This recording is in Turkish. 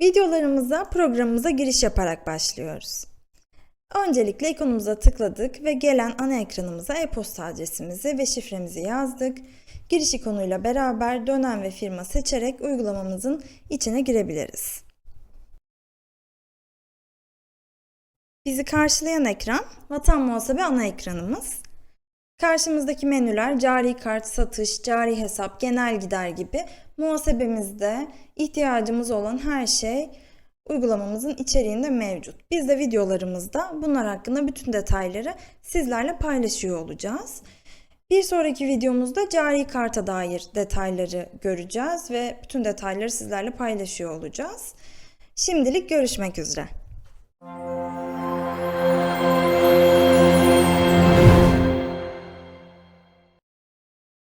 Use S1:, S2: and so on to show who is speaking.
S1: Videolarımıza programımıza giriş yaparak başlıyoruz. Öncelikle ikonumuza tıkladık ve gelen ana ekranımıza e-posta adresimizi ve şifremizi yazdık. Giriş ikonuyla beraber dönem ve firma seçerek uygulamamızın içine girebiliriz. Bizi karşılayan ekran Vatan Muhasebe ana ekranımız. Karşımızdaki menüler cari kart, satış, cari hesap, genel gider gibi muhasebemizde ihtiyacımız olan her şey uygulamamızın içeriğinde mevcut. Biz de videolarımızda bunlar hakkında bütün detayları sizlerle paylaşıyor olacağız. Bir sonraki videomuzda cari karta dair detayları göreceğiz ve bütün detayları sizlerle paylaşıyor olacağız. Şimdilik görüşmek üzere.